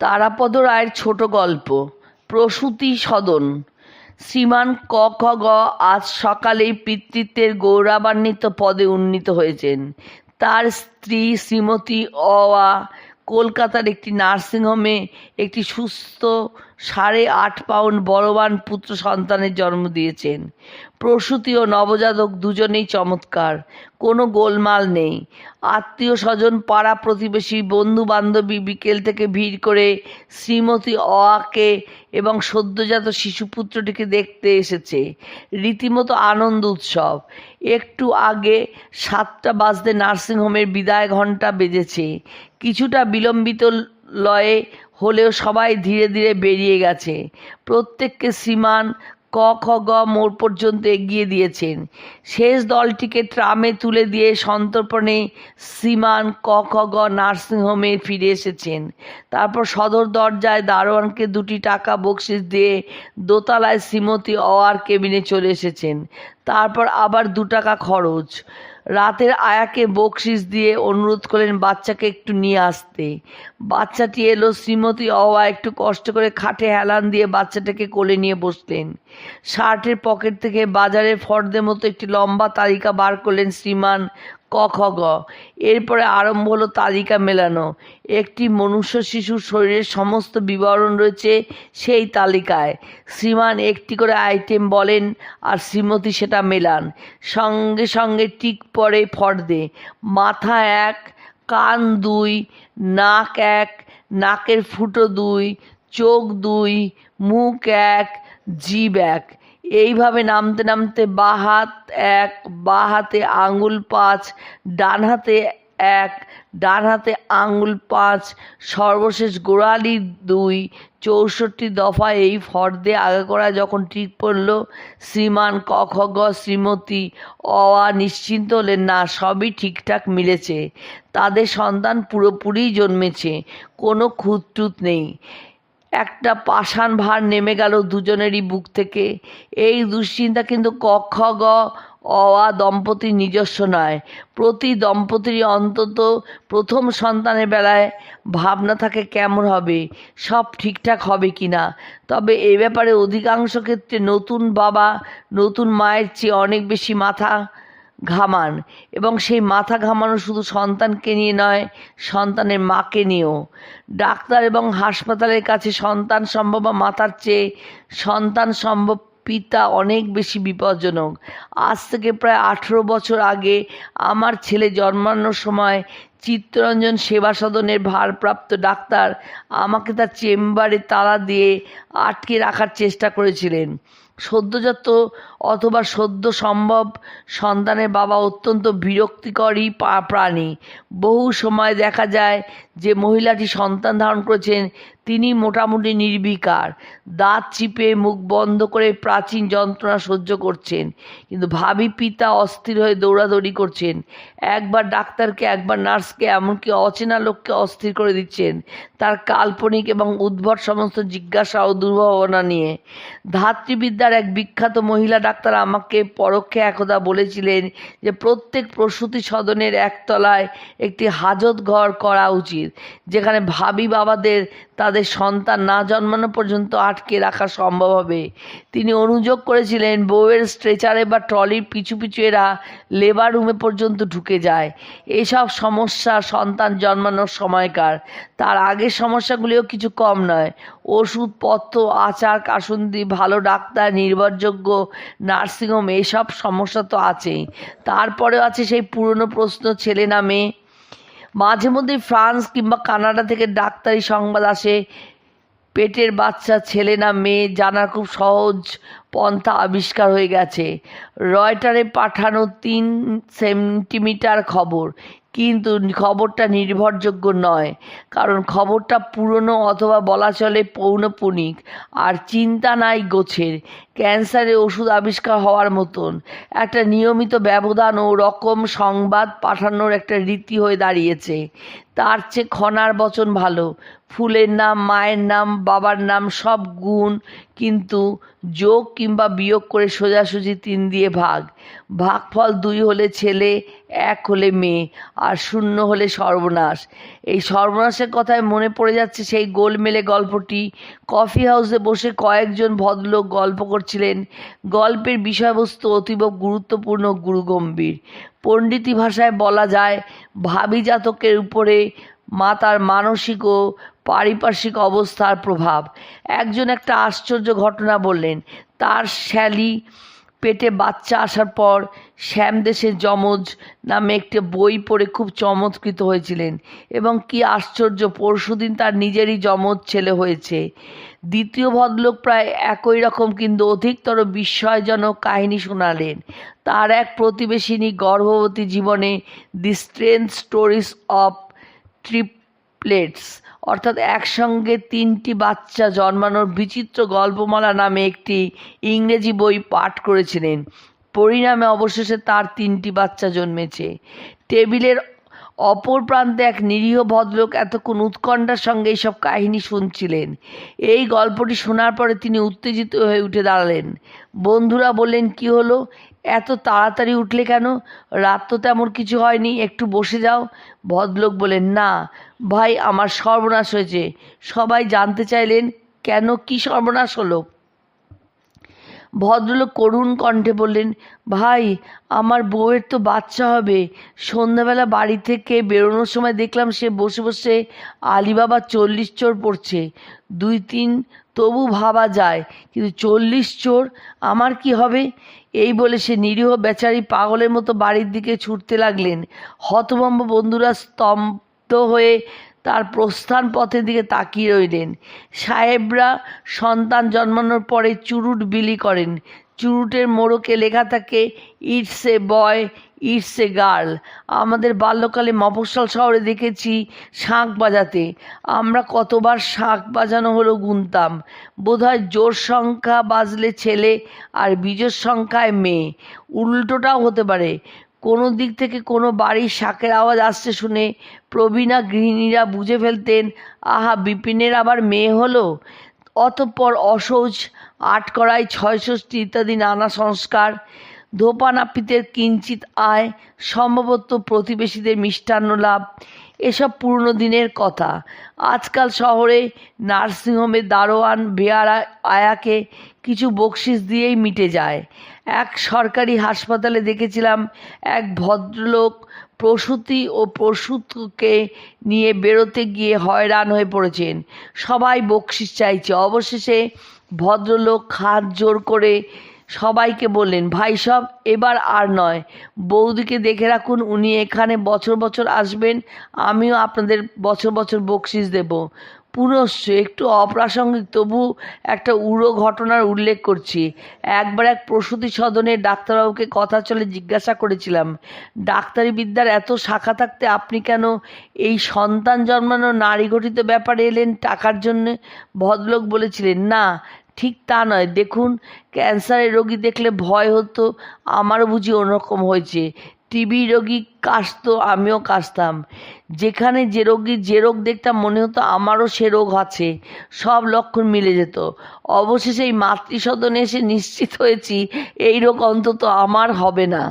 তারাপদ রায়ের ছোট গল্প, প্রসূতি সদন। শ্রীমান ক খ গ আজ সকালেই পিতৃত্বের গৌরবান্বিত পদে উন্নীত হয়েছেন। তার স্ত্রী শ্রীমতী অওয়া কলকাতার একটি নার্সিংহোমে একটি সুস্থ সাড়ে আট পাউন্ড বড়বান পুত্র সন্তানের জন্ম দিয়েছেন। প্রসূতি ও নবজাতক দুজনেই চমৎকার। কোনো গোলমাল নেই। আত্মীয় স্বজন পাড়া প্রতিবেশী বন্ধু বান্ধবী বিকেল থেকে ভিড় করে শ্রীমতী অয়াকে এবং সদ্যজাত শিশুপুত্রটিকে দেখতে এসেছে। রীতিমতো আনন্দ উৎসব। একটু আগে সাতটা বাজতে নার্সিংহোমের বিদায় ঘণ্টা বেজেছে। কিছুটা বিলম্বিত লয়ে হলেও সবাই ধীরে ধীরে বেরিয়ে গেছে। প্রত্যেককে শ্রীমান ক খ গ মোড় পর্যন্ত এগিয়ে দিয়েছেন। শেষ দলটিকে ট্রামে তুলে দিয়ে সন্তর্পণে শ্রীমান ক খ গ নার্সিংহোমে ফিরে এসেছেন। তারপর সদর দরজায় দারোয়ানকে দুটি টাকা বকশিস দিয়ে দোতলায় শ্রীমতী অওয়ার কেবিনে চলে এসেছেন। তারপর আবার দু টাকা খরচ। রাতের আয়াকে বকশিস দিয়ে অনুরোধ করলেন বাচ্চাকে একটু নিয়ে আসতে। বাচ্চাটি এলো, শ্রীমতী অওয়া একটু কষ্ট করে খাটে হেলান দিয়ে বাচ্চাটাকে কোলে নিয়ে বসলেন। শার্টের পকেট থেকে বাজারের ফর্দের মতো একটি লম্বা তালিকা বার করলেন শ্রীমান ক খ গ। এরপরে আরম্ভ হলো তালিকা মেলানো। একটি মনুষ্য শিশুর শরীরের সমস্ত বিবরণ রয়েছে সেই তালিকায়। শ্রীমান একটি করে আইটেম বলেন আর শ্রীমতী সেটা মেলান। সঙ্গে সঙ্গে টিক পড়ে ফর্দে, মাথা এক, কান দুই, নাক এক, নাকের ফুটো দুই, চোখ দুই, মুখ এক জিভ এক। এইভাবে নামতে নামতে বাঁ হাত এক বাঁ হাতে আঙুল পাঁচ ডান হাতে এক ডান হাতে আঙুল পাঁচ, সর্বশেষ গোড়ালি দুই, চৌষট্টি দফা এই ফর্দে আগে করা যখন ঠিক পড়ল, শ্রীমান ক গ, শ্রীমতী অওয়া নিশ্চিন্ত হলেন, না, সবই ঠিকঠাক মিলেছে। তাদের সন্তান পুরোপুরি জন্মেছে, কোনো খুঁতটুত নেই। একটা পাষাণ ভার নেমে গেল দুজনেরই বুক থেকে। এই দুশ্চিন্তা কিন্তু ক খ গ অওয়া দম্পতির নিজস্ব নয়। প্রতি দম্পতিরই অন্তত প্রথম সন্তানের বেলায় ভাবনা থাকে কেমন হবে, সব ঠিকঠাক হবে কি না তবে এ ব্যাপারে অধিকাংশ ক্ষেত্রে নতুন বাবা, নতুন মায়ের চেয়ে অনেক বেশি মাথা ঘামান। এবং সেই মাথা ঘামানো শুধু সন্তানকে নিয়ে নয়, সন্তানের মাকে নিয়েও। ডাক্তার এবং হাসপাতালের কাছে সন্তান সম্ভব বা মাথার চেয়ে সন্তান সম্ভব পিতা অনেক বেশি বিপজ্জনক। আজ থেকে প্রায় আঠেরো বছর আগে আমার ছেলে জন্মানোর সময় চিত্তরঞ্জন সেবা সদনের ভারপ্রাপ্ত ডাক্তার আমাকে তার চেম্বারে তালা দিয়ে আটকে রাখার চেষ্টা করেছিলেন। সদ্যজাত অথবা সদ্য সম্ভব সন্তানের বাবা অত্যন্ত বিরক্তিকরই প্রাণী। বহু সময় দেখা যায় যে মহিলাটি সন্তান ধারণ করেছেন, তিনি মোটামুটি নির্বিকার। দাঁত চিপে মুখ বন্ধ করে প্রাচীন যন্ত্রণা সহ্য করছেন, কিন্তু ভাবি পিতা অস্থির হয়ে দৌড়াদৌড়ি করছেন। একবার ডাক্তারকে, একবার নার্সকে, এমনকি অচেনা লোককে অস্থির করে দিচ্ছেন। তার কাল্পনিক এবং উদ্ভট সমস্ত জিজ্ঞাসা ও দুর্ভাবনা নিয়ে। ধাত্রীবিদ্যার এক বিখ্যাত মহিলা ডাক্তার আমাকে পরোক্ষে একদা বলেছিলেন যে প্রত্যেক প্রসূতি সদনের একতলায় একটি হাজত ঘর করা উচিত, যেখানে ভাবি বাবাদের তাদের সন্তান না জন্মানো পর্যন্ত আটকে রাখা সম্ভব হবে। তিনি অনুযোগ করেছিলেন, বউয়ের স্ট্রেচারে বা ট্রলির পিছু পিছু এরা লেবার রুমে পর্যন্ত ঢুকে যায়। এসব সমস্যা সন্তান জন্মানোর সময়কার। তার আগের সমস্যাগুলিও কিছু কম নয়। ওষুধপত্র, আচার, কাসুন্দি, ভালো ডাক্তার, নির্ভরযোগ্য নার্সিংহোম, এসব সমস্যা তো আছেই। তারপরেও আছে সেই পুরনো প্রশ্ন, ছেলে না মেয়ে। মাঝে মধ্যে ফ্রান্স কিংবা কানাডা থেকে ডাক্তারি সংবাদ আসে। পেটের বাচ্চা, ছেলে না মেয়ে, জানার খুব সহজ পন্থা আবিষ্কার হয়ে গেছে। রয়টারে পাঠানো তিন সেন্টিমিটার খবর। কিন্তু খবরটা নির্ভরযোগ্য নয়, কারণ খবরটা পুরনো অথবা বলা চলে পৌনপুনিক। আর চিন্তা নাই গোছের ক্যান্সারের ওষুধ আবিষ্কার হওয়ার মতন। একটা নিয়মিত ব্যবধান ও রকম সংবাদ পাঠানোর একটা রীতি হয়ে দাঁড়িয়েছে। তার চেয়ে খনার বচন ভালো। ফুলের নাম, মায়ের নাম, বাবার নাম সব গুণ কিন্তু যোগ কিংবা বিয়োগ করে সোজাসুজি তিন দিয়ে ভাগ। ভাগফল দুই হলে ছেলে, এক হলে মেয়ে, আর শূন্য হলে সর্বনাশ। এই সর্বনাশের কথায় মনে পড়ে যাচ্ছে সেই গোলমেলে গল্পটি। কফি হাউসে বসে কয়েকজন ভদ্রলোক গল্প করছিলেন। গল্পের বিষয়বস্তু অতীব গুরুত্বপূর্ণ গুরুগম্ভীর। পণ্ডিতি ভাষায় বলা যায়, ভাবিজাতকের উপরে মাতার মানসিক ও পারিপার্শ্বিক অবস্থার প্রভাব। একজন একটা আশ্চর্য ঘটনা বললেন, তার শ্যালি পেটে বাচ্চা আসার পর শ্যাম শ্যামদেশের যমজ নামে একটি বই পড়ে খুব চমৎকৃত হয়েছিলেন এবং কি আশ্চর্য, পরশুদিন তার নিজেরই যমজ ছেলে হয়েছে। দ্বিতীয় ভদ্রলোক প্রায় একই রকম কিন্তু অধিকতর বিস্ময়জনক কাহিনী শোনালেন। তার এক প্রতিবেশিনী গর্ভবতী জীবনে the strength stories of triplets অর্থাৎ একসঙ্গে তিনটি বাচ্চা জন্মানোর বিচিত্র গল্পমালা নামে একটি ইংরেজি বই পাঠ করেছিলেন। পরিণামে অবশেষে তার তিনটি বাচ্চা জন্মেছে। টেবিলের অপর প্রান্তে এক নিরীহ ভদ্রলোক এতক্ষণ উৎকণ্ঠার সঙ্গে এইসব কাহিনী শুনছিলেন। এই গল্পটি শোনার পরে তিনি উত্তেজিত হয়ে উঠে দাঁড়ালেন। বন্ধুরা বললেন, কি হলো? এত তাড়াতাড়ি উঠলে কেন? রাত তো তেমন কিছু হয়নি, একটু বসে যাও। ভদ্রলোক বলেন না, ভাই, আমার সর্বনাশ হয়েছে। সবাই জানতে চাইলেন, কেন কি সর্বনাশ হলো? ভদ্রলোক করুণ কণ্ঠে বললেন, ভাই, আমার বউয়ের তো বাচ্চা হবে। সন্ধ্যাবেলা বাড়ি থেকে বেরোনোর সময় দেখলাম সে বসে বসে আলিবাবা চল্লিশ চোর পড়ছে। দুই তিন তবু ভাবা যায়, কিন্তু চল্লিশ চোর, আমার কি হবে? এই বলে সে নিরীহ বেচারি পাগলের মতো বাড়ির দিকে ছুটতে লাগলেন। হতভম্ব বন্ধুরা স্তম্ভ হয়ে তার প্রস্থান পথের দিকে তাকিয়ে রইলেন। সাহেবরা সন্তান জন্মানোর পরে চুরুট বিলি করেন। চুরুটের মোড়কে লেখা থাকে, it's a boy, it's a girl. আমাদের বাল্যকালে মফস্বল শহরে দেখেছি শাঁখ বাজাতে। আমরা কতবার শাঁখ বাজানো হলো গুনতাম। বোধহয় জোর সংখ্যা বাজলে ছেলে আর বিজোর সংখ্যায় মেয়ে। উল্টোটাও হতে পারে। কোনো দিক থেকে কোনো বাড়ির শাকের আওয়াজ আসছে শুনে প্রবীণা গৃহিণীরা বুঝে ফেলতেন, আহা, বিপিনের আবার মেয়ে হলো? অতঃপর অসৌচ, আটকড়াই, ছয়ষষ্ঠী ইত্যাদি নানা সংস্কার ধোপা নাপিতের কিঞ্চিত আয়, সম্ভবত প্রতিবেশীদের মিষ্টান্ন লাভ এসব পুরনো দিনের কথা। আজকাল শহরে নার্সিংহোমে দারোয়ান বেয়ারা আয়াকে কিছু বকশিস দিয়েই মিটে যায়। এক সরকারি হাসপাতালে দেখেছিলাম এক ভদ্রলোক প্রসূতি ও প্রসূতকে নিয়ে বেরোতে গিয়ে হয়রান হয়ে পড়েছেন। সবাই বকশিস চাইছে। অবশেষে ভদ্রলোক হাত জোর করে সবাইকে বললেন, ভাই, সব এবার আর নয়। বৌদিকে দেখে রাখুন, উনি এখানে বছর বছর আসবেন, আমিও আপনাদের বছর বছর বকশিস দেব। পুনশ্চ একটু অপ্রাসঙ্গিক, তবু একটা উড়ো ঘটনার উল্লেখ করছি। একবার এক প্রসূতি সদনে ডাক্তারবাবুকে কথা চলে জিজ্ঞাসা করেছিলাম, ডাক্তারি বিদ্যার এত শাখা থাকতে আপনি কেন এই সন্তান জন্মানো নারী গঠিত ব্যাপারে এলেন টাকার জন্যে? ভদ্রলোক বলেছিলেন, না ঠিক তা নয়। দেখুন, ক্যান্সারের রোগী দেখলে ভয় হতো, আমারও বুঝি অন্যরকম হয়েছে। টিবি রোগী কাশত, আমিও কাশতাম। যেখানে যে রোগী, যে রোগ দেখতাম মনে হতো আমারও সে রোগ আছে, সব লক্ষণ মিলে যেত। অবশেষে এই মাতৃসদনে এসে নিশ্চিত হয়েছি, এই রোগ অন্তত আমার হবে না।